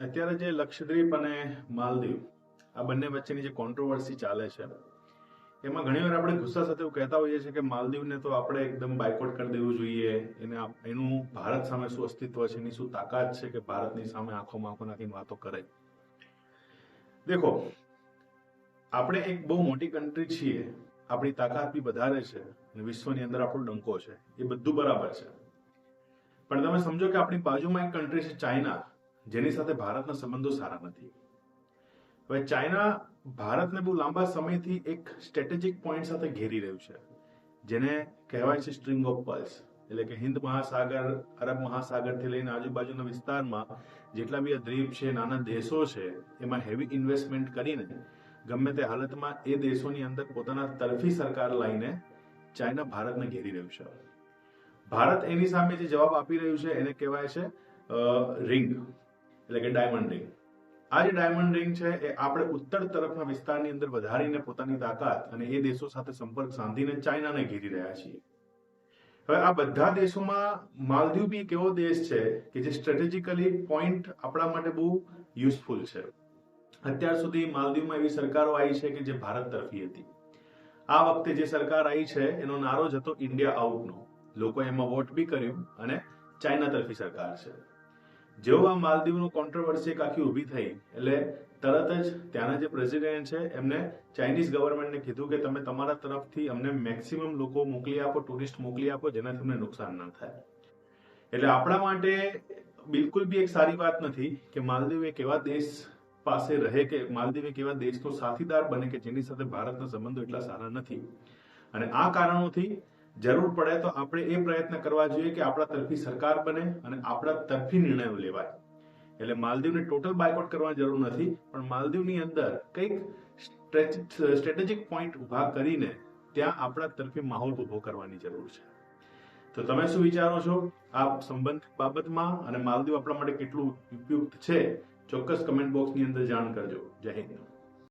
અત્યારે જે લક્ષદ્વીપ અને માલદીવ, આ બંને વચ્ચેની જે કોન્ટ્રોવર્સી ચાલે છે, એમાં ઘણીવાર આપણે ગુસ્સા સાથે એવું કહેતા હોઈએ છીએ કે માલદીવને તો આપણે એકદમ બાયકોટ કરી દેવું જોઈએ, એને એનું ભારત સામે શું અસ્તિત્વ છે, એની શું તાકાત છે કે ભારતની સામે આંખોમાં આંખો નાખીને વાતો કરે. દેખો, આપણે એક બહુ મોટી કન્ટ્રી છીએ, આપણી તાકાત બી વધારે છે અને વિશ્વની અંદર આપણો ડંકો છે, એ બધું બરાબર છે. પણ તમે સમજો કે આપણી બાજુમાં એક કન્ટ્રી છે ચાઇના જેની સાથે ભારતના સંબંધો સારા નથી. હવે ચાઇના ભારતને બહુ લાંબા સમયથી એક સ્ટ્રેટેજિક પોઈન્ટ સાથે ઘેરી રહ્યું છે, જેને કહેવાય છે સ્ટ્રિંગ ઓફ પર્લ્સ એટલે કે હિન્દ મહાસાગર, અરબ મહાસાગરથી લઈને આજુબાજુના વિસ્તારમાં જેટલા બી દ્વીપ છે, નાના દેશો છે, એમાં હેવી ઇન્વેસ્ટમેન્ટ કરીને ગમે તે હાલતમાં એ દેશોની અંદર પોતાના તરફી સરકાર લાવીને ચાઇના ભારતને ઘેરી રહ્યું છે. ભારત એની સામે જે જવાબ આપી રહ્યું છે, એને કહેવાય છે રિંગ એટલે કે ડાયમંડ રિંગ આ જે ડાયમંડ રિંગ છે, એ આપણે ઉત્તર તરફના વિસ્તારની અંદર વધારીને પોતાની તાકાત અને એ દેશો સાથે સંપર્ક સાધીને ચાઇનાને ઘેરી રહ્યા છીએ. હવે આ બધા દેશોમાં માલદીવ બી એક એવો દેશ છે કે જે સ્ટ્રેટેજિકલી પોઈન્ટ આપણા માટે બહુ યુઝફુલ છે. અત્યાર સુધી માલદીવમાં એવી સરકારો આવી છે કે જે ભારત તરફી હતી. આ વખતે જે સરકાર આવી છે, એનો નારો જ હતો ઇન્ડિયા આઉટનો લોકો એમાં વોટ બી કર્યું અને ચાઇના તરફી સરકાર છે. જેવો આ માલદીવનું કોન્ટ્રોવર્સી એક આખી ઊભી થઈ, એટલે તરત જ ત્યાંના જે પ્રેસિડેન્ટ છે, એમને ચાઇનીઝ ગવર્મેન્ટને કીધું કે તમે તમારા તરફથી અમને મેક્સિમમ લોકો મોકલી આપો ટુરિસ્ટ મોકલી આપો, જેનાથી અમને નુકસાન ના થાય. એટલે આપણા માટે બિલકુલ બી એક સારી વાત નથી કે માલદીવ એક એવા દેશ પાસે રહે કે માલદીવ એક એવા દેશનો સાથીદાર બને કે જેની સાથે ભારતના સંબંધો એટલા સારા નથી. અને આ કારણોથી જરૂર પડે તો આપણે એ પ્રયત્ન કરવા જોઈએ કે આપણા તરફી સરકાર બને અને આપણા તરફી નિર્ણયો લેવાય. એટલે માલદીવને ટોટલ બાયકોટ કરવાની જરૂર નથી, પણ માલદીવની અંદર કંઈક સ્ટ્રેટેજિક પોઈન્ટ ઊભા કરીને ત્યાં આપણા તરફી માહોલ ઊભો કરવાની જરૂર છે. તો તમે શું વિચારો છો? આ સંબંધ બાબતમાં અને માલદીવ આપણા માટે કેટલું ઉપયુક્ત છે? ચોક્કસ કમેન્ટ બોક્સની અંદર જાણ કરજો. જય હિન્દ.